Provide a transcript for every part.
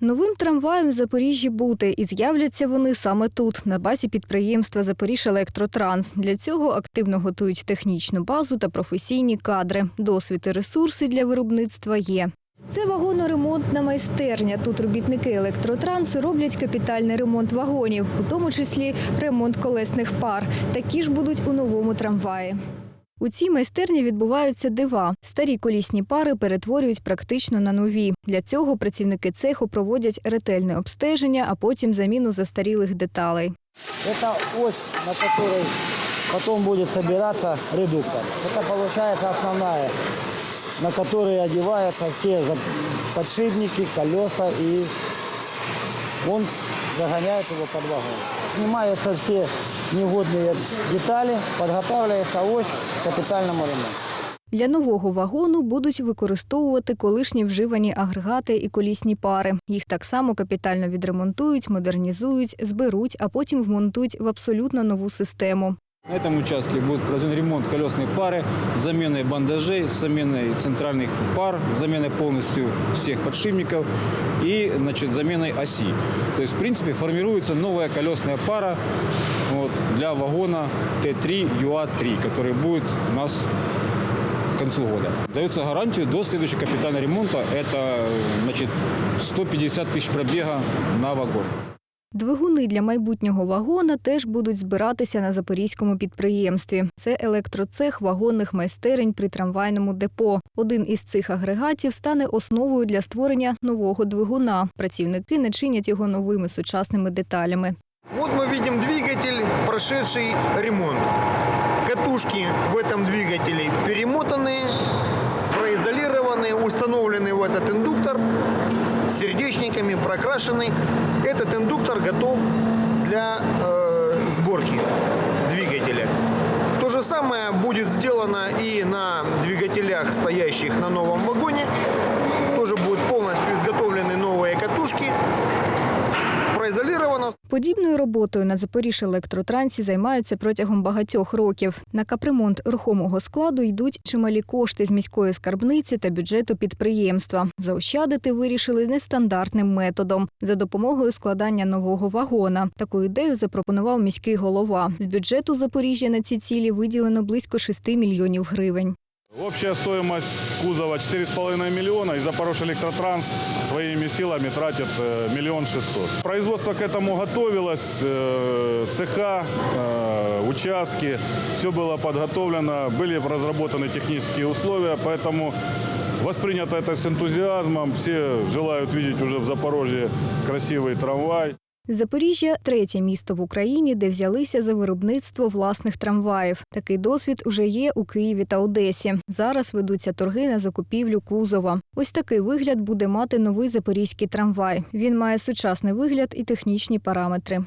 Новим трамваєм в Запоріжжі бути і з'являться вони саме тут, на базі підприємства Запоріж Електротранс. Для цього активно готують технічну базу та професійні кадри. Досвід і ресурси для виробництва є. Це вагоноремонтна майстерня. Тут робітники електротрансу роблять капітальний ремонт вагонів, у тому числі ремонт колесних пар. Такі ж будуть у новому трамваї. У цій майстерні відбуваються дива. Старі колісні пари перетворюють практично на нові. Для цього працівники цеху проводять ретельне обстеження, а потім заміну застарілих деталей. Это ось, на которой потом будет собираться редуктор. Это получается основная, на которой одеваются все за- подшипники, колеса и он загоняет его под вагон. Снимаются все негодные детали, подготавливается ось к капитальному ремонту. Для нового вагону будуть використовувати колишні вживані агрегати і колісні пари. Їх так само капітально відремонтують, модернізують, зберуть, а потім вмонтують в абсолютно нову систему. На этом участке будет произведен ремонт колесной пары, с заменой бандажей, с заменой центральных пар, заменой полностью всех подшипников и значит, заменой оси. То есть, в принципе, формируется новая колесная пара вот, для вагона Т3 ЮА-3, который будет у нас к концу года. Дается гарантию до следующего капитального ремонта. Это значит, 150 тысяч пробега на вагон. Двигуни для майбутнього вагона теж будуть збиратися на запорізькому підприємстві. Це електроцех вагонних майстерень при трамвайному депо. Один із цих агрегатів стане основою для створення нового двигуна. Працівники начинять його новими сучасними деталями. Вот мы видим двигатель, Прошедший ремонт. Катушки в этом двигателе перемотаны, произолированы, установлены в этот индуктор, сердечниками прокрашены. Этот индуктор готов для э, сборки двигателя. То же самое будет сделано и на двигателях, стоящих на новом вагоне. Произолировано, Подібною роботою на Запоріж електротрансі займаються протягом багатьох років. На капремонт рухомого складу йдуть чималі кошти з міської скарбниці та бюджету підприємства. Заощадити вирішили нестандартним методом за допомогою складання нового вагона. Таку ідею запропонував міський голова. З бюджету Запоріжжя на ці цілі виділено близько 6 мільйонів гривень. Общая стоимость кузова 4,5 миллиона, и Запорожье-Электротранс своими силами тратит э, миллион шестьсот. Производство к этому готовилось, э, цеха, э, участки, все было подготовлено, были разработаны технические условия, поэтому воспринято это с энтузиазмом. Все желают видеть уже в Запорожье красивый трамвай. Запоріжжя третє місто в Україні, де взялися за виробництво власних трамваїв. Такий досвід уже є у Києві та Одесі. Зараз ведуться торги на закупівлю кузова. Ось такий вигляд буде мати новий запорізький трамвай. Він має сучасний вигляд і технічні параметри.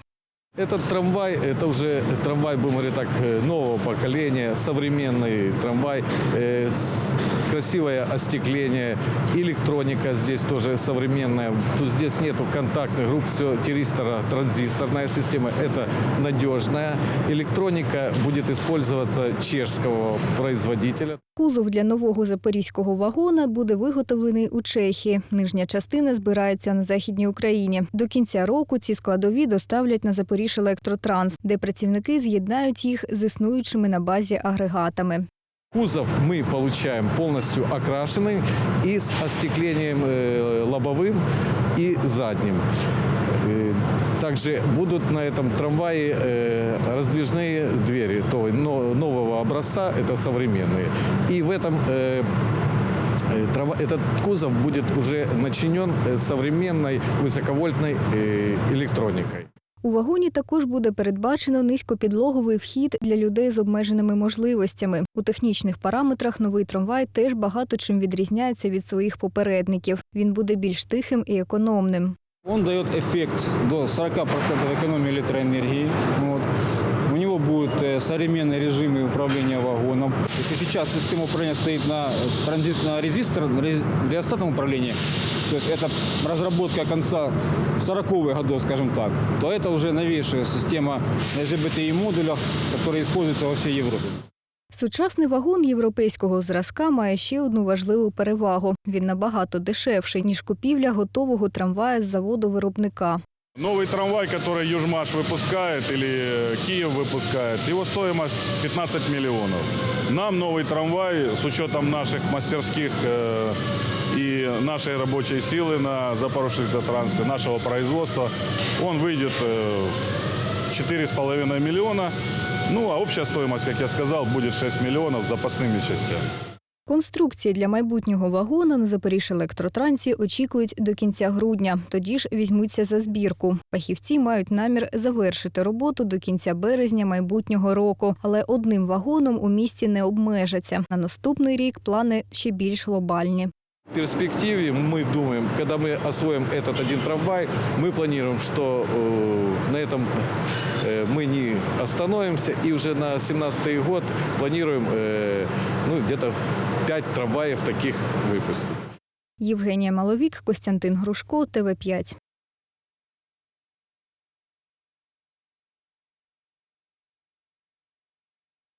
Этот трамвай, это уже трамвай, будем говорить так, э, нового поколения, современный трамвай, э, с- красивое остекление, электроника здесь тоже современная. Тут здесь нету контактных групп, все тиристора, транзисторная система, это надежная. Электроника будет использоваться чешского производителя. Кузов для нового запорізького вагона буде виготовлений у Чехії. Нижня частина збирається на західній Україні. До кінця року ці складові доставлять на Запоріж електротранс, де працівники з'єднають їх з існуючими на базі агрегатами. Кузов мы получаем полностью окрашенный и с остеклением э, лобовым и задним. Э, Также будут на этом трамвае э, раздвижные двери то, но- нового образца, это современные. И в этом э, э, трава- этот кузов будет уже начинен э, современной высоковольтной э, электроникой. У вагоні також буде передбачено низькопідлоговий вхід для людей з обмеженими можливостями. У технічних параметрах новий трамвай теж багато чим відрізняється від своїх попередників. Він буде більш тихим і економним. Он дает эффект до 40% экономии электроэнергии. Вот. У него будут э, современные режимы управления вагоном. Если сейчас система управления стоит на, э, транзит, на резистор, на рез- реостатном управлении, то есть это разработка конца 40-х годов, скажем так, то это уже новейшая система на ЖБТИ модулях, которая используется во всей Европе. Сучасний вагон європейського зразка має ще одну важливу перевагу: він набагато дешевший ніж купівля готового трамвая з заводу виробника. Новый трамвай, который Южмаш выпускает или э, Киев выпускает, его стоимость 15 миллионов. Нам новый трамвай с учетом наших мастерских э, и нашей рабочей силы на Запорожских трансе, нашего производства, он выйдет э, в 4,5 миллиона. Ну, а общая стоимость, как я сказал, будет 6 миллионов с запасными частями. Конструкції для майбутнього вагона на Запоріжжя-електротрансі очікують до кінця грудня. Тоді ж візьмуться за збірку. Фахівці мають намір завершити роботу до кінця березня майбутнього року, але одним вагоном у місті не обмежаться. На наступний рік плани ще більш глобальні. В перспективе мы думаем, когда мы освоим этот один трамвай, мы планируем, что э, на этом э, мы не остановимся и уже на 2017 год планируем э, ну, где-то 5 трамваев таких выпустить. Євгенія Маловік, Костянтин Грушко, ТВ 5